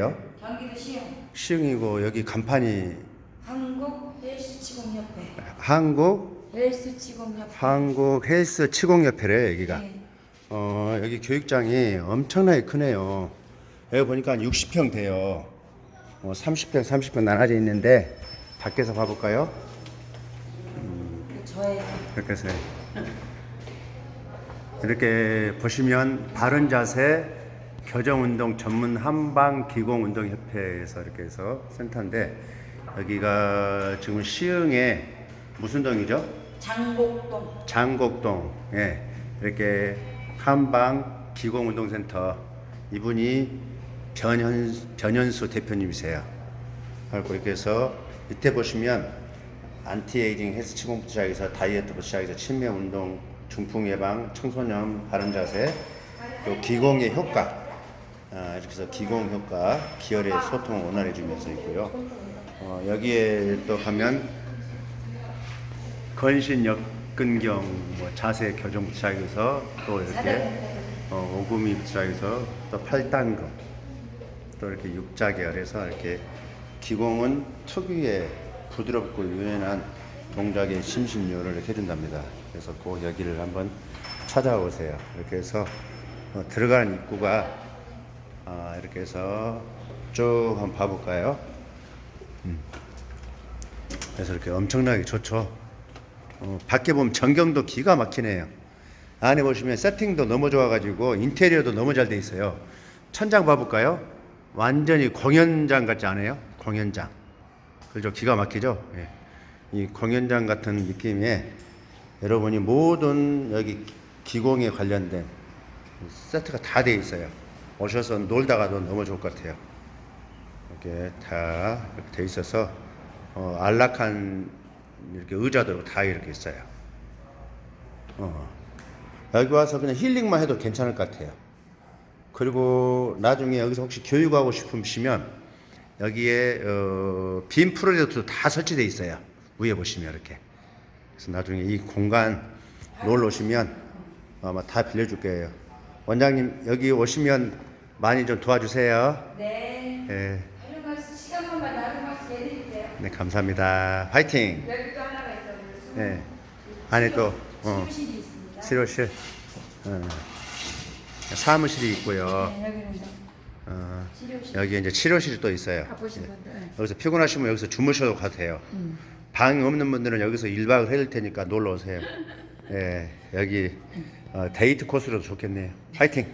요 경기도 시흥 시흥이고 여기 간판이 한국 헬스 치공협회 한국 헬스 치공협회 한국 헬스 치공협회래 여기가. 네. 어 여기 교육장이 엄청나게 크네요. 여기 보니까 한 60평 돼요. 어, 30평 30평 나눠져 있는데 밖에서 봐볼까요? 저의 이렇게 해서 이렇게 보시면 바른 자세 교정 운동 전문 한방 기공 운동 협회에서 이렇게 해서 센터인데 여기가 지금 시흥에 무슨 동이죠? 장곡동. 장곡동. 예. 이렇게 한방 기공 운동 센터. 이분이 변현 변현수 대표님이세요. 그리고 이렇게 해서 밑에 보시면 안티에이징 헬스 치공부터 시작해서 다이어트부터 시작해서 치매 운동, 중풍 예방, 청소년 바른 자세, 또 기공의 효과 아, 이렇게 해서 기공 효과, 기혈의 소통을 원활해 주면서 있고요. 어, 여기에 또 가면 건신 역 근경 뭐 자세 교정부터 시작해서 또 이렇게 어, 오금이부터 시작해서 또 팔당금 또 이렇게 육자 계열에서 이렇게 기공은 특유의 부드럽고 유연한 동작의 심신료를 이렇게 해준답니다. 그래서 그 여기를 한번 찾아오세요. 이렇게 해서 어, 들어가는 입구가 아, 이렇게 해서 쭉 한번 봐볼까요? 음. 그래서 이렇게 엄청나게 좋죠. 어, 밖에 보면 전경도 기가 막히네요. 안에 보시면 세팅도 너무 좋아가지고 인테리어도 너무 잘 돼 있어요. 천장 봐볼까요? 완전히 공연장 같지 않아요? 공연장. 그죠? 기가 막히죠? 예. 이 공연장 같은 느낌에 여러분이 모든 여기 기공에 관련된 세트가 다 돼 있어요. 오셔서 놀다가도 너무 좋을 것 같아요. 이렇게 다 이렇게 돼 있어서 어, 안락한 이렇게 의자도 다 이렇게 있어요. 어. 여기 와서 그냥 힐링만 해도 괜찮을 것 같아요. 그리고 나중에 여기서 혹시 교육하고 싶으시면 여기에 어, 빔 프로젝트도 다 설치되어 있어요. 위에 보시면 이렇게. 그래서 나중에 이 공간 놀러 오시면 아마 다 빌려줄 거예요. 원장님 여기 오시면 많이 좀 도와주세요. 네 예, 하루 말씀 시간만 하루 말씀 해드릴게요 네 감사합니다. 파이팅. 여기 또 하나가 있어요 예, 안에 또 어, 치료실이 있습니다 치료실, 어, 사무실이 있고요. 네, 여기는 또 어, 치료실 여기 이제 치료실이 또 있어요. 분들 네. 여기서 피곤하시면 여기서 주무셔도 가도 돼요. 음. 방 없는 분들은 여기서 1박을 해줄 테니까 놀러 오세요. 예, 여기 어, 데이트 코스로도 좋겠네요. 파이팅!